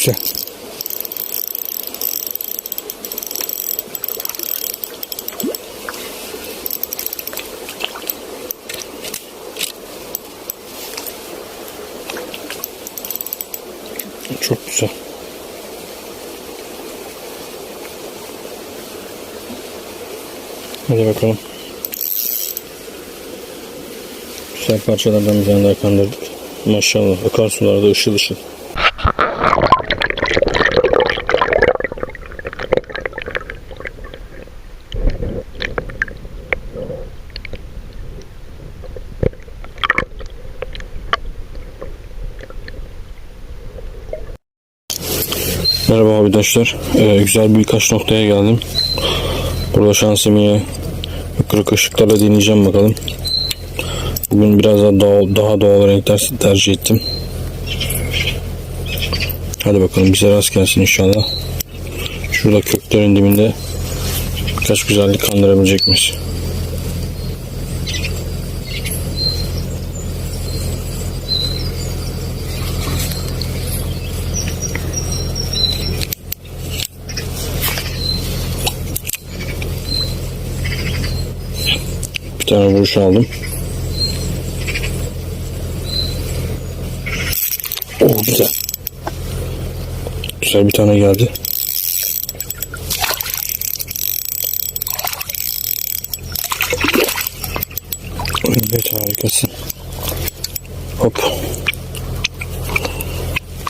Güzel. Çok güzel. Hadi bakalım. Güzel parçalardan bir tane daha kandırdık. Maşallah akarsularda ışıl ışıl. Merhaba arkadaşlar. Ee, güzel birkaç noktaya geldim. Burada şansımı kırık ışıklarla deneyeceğim bakalım. Bugün biraz daha doğal, daha doğal renkler tercih ettim. Hadi bakalım bize rast gelsin inşallah. Şurada köklerin dibinde birkaç güzellik kandırabilecek miyiz? Tane vuruş aldım. Oh güzel. Güzel bir tane geldi. Evet harikasın. Hop.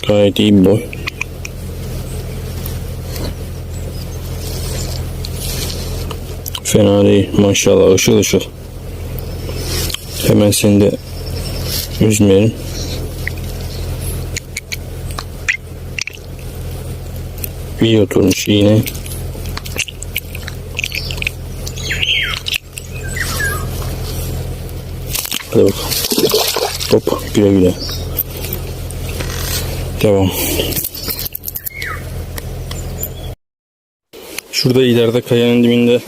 Gayet iyi bir boy. Fena değil maşallah ışıl ışıl. Hemen seni de üzmeyelim. İyi oturmuş iğne. Hadi bakalım. Hop güle güle. Devam. Şurada ileride kayanın dibinde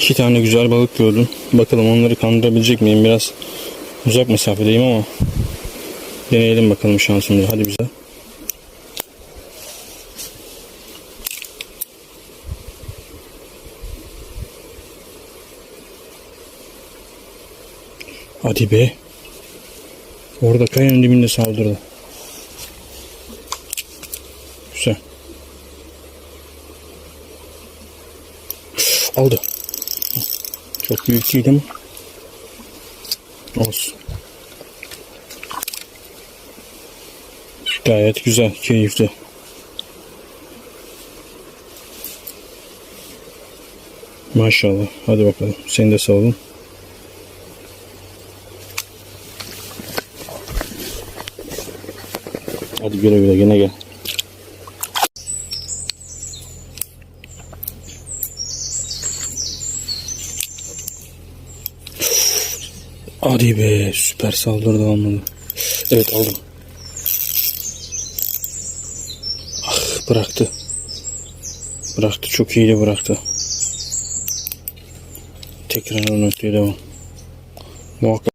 iki tane güzel balık gördüm. Bakalım onları kandırabilecek miyim? Biraz uzak mesafedeyim ama deneyelim bakalım şansımı. Hadi bize. Hadi be. Orada kayanın dibinde saldırdı. Güzel. Aldı. Çok büyük değil ama. Olsun. Gayet güzel, keyifli. Maşallah. Hadi bakalım. Seni de olun. Hadi güle güle gene gel. Hadi be süper saldırdı almadı. Evet aldım. Ah bıraktı. Bıraktı çok iyi de bıraktı. Tekrar noktaya devam. Muhakkak.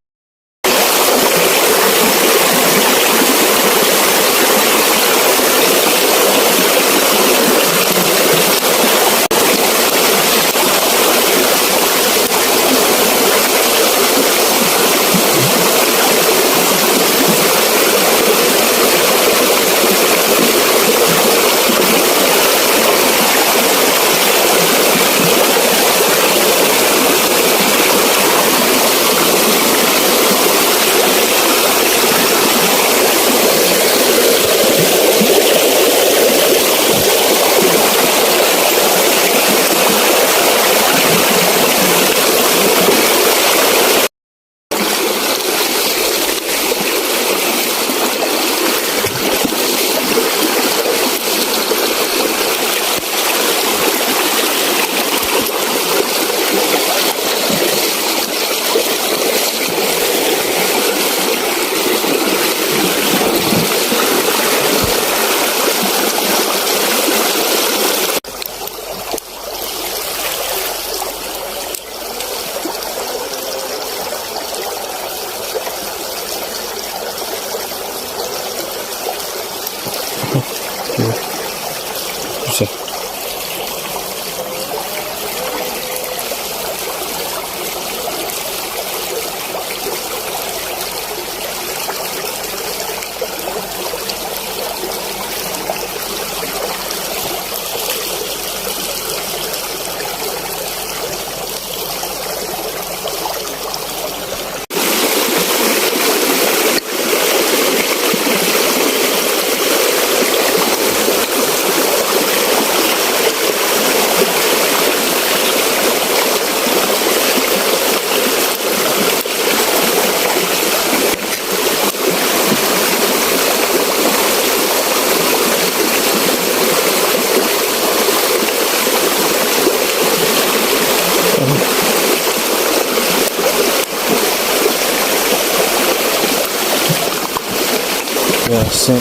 Sen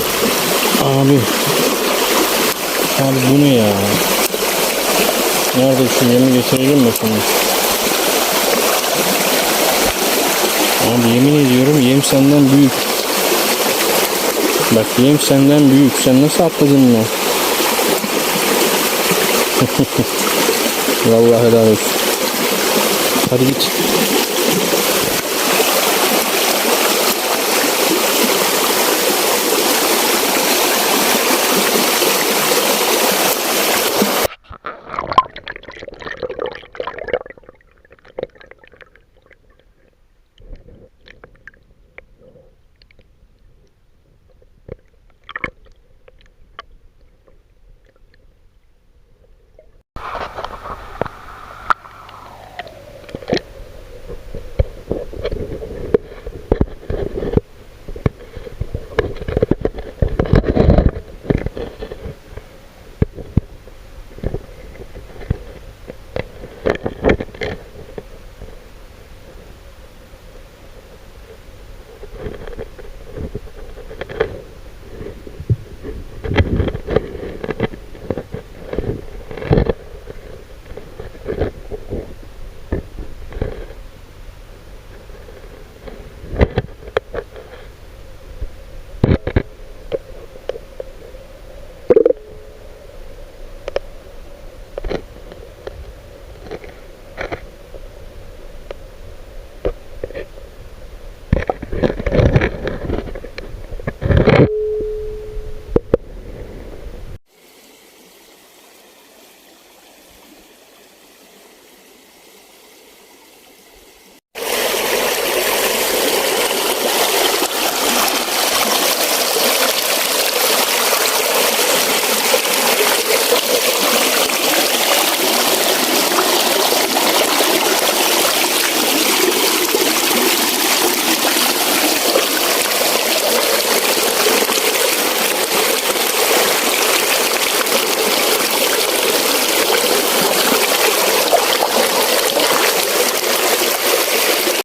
abi abi bu ne ya? Nerede şu yemi getireceğim mi şimdi? Abi yemin ediyorum yem senden büyük. Bak yem senden büyük. Sen nasıl atladın bunu? Vallahi helal olsun. Hadi git.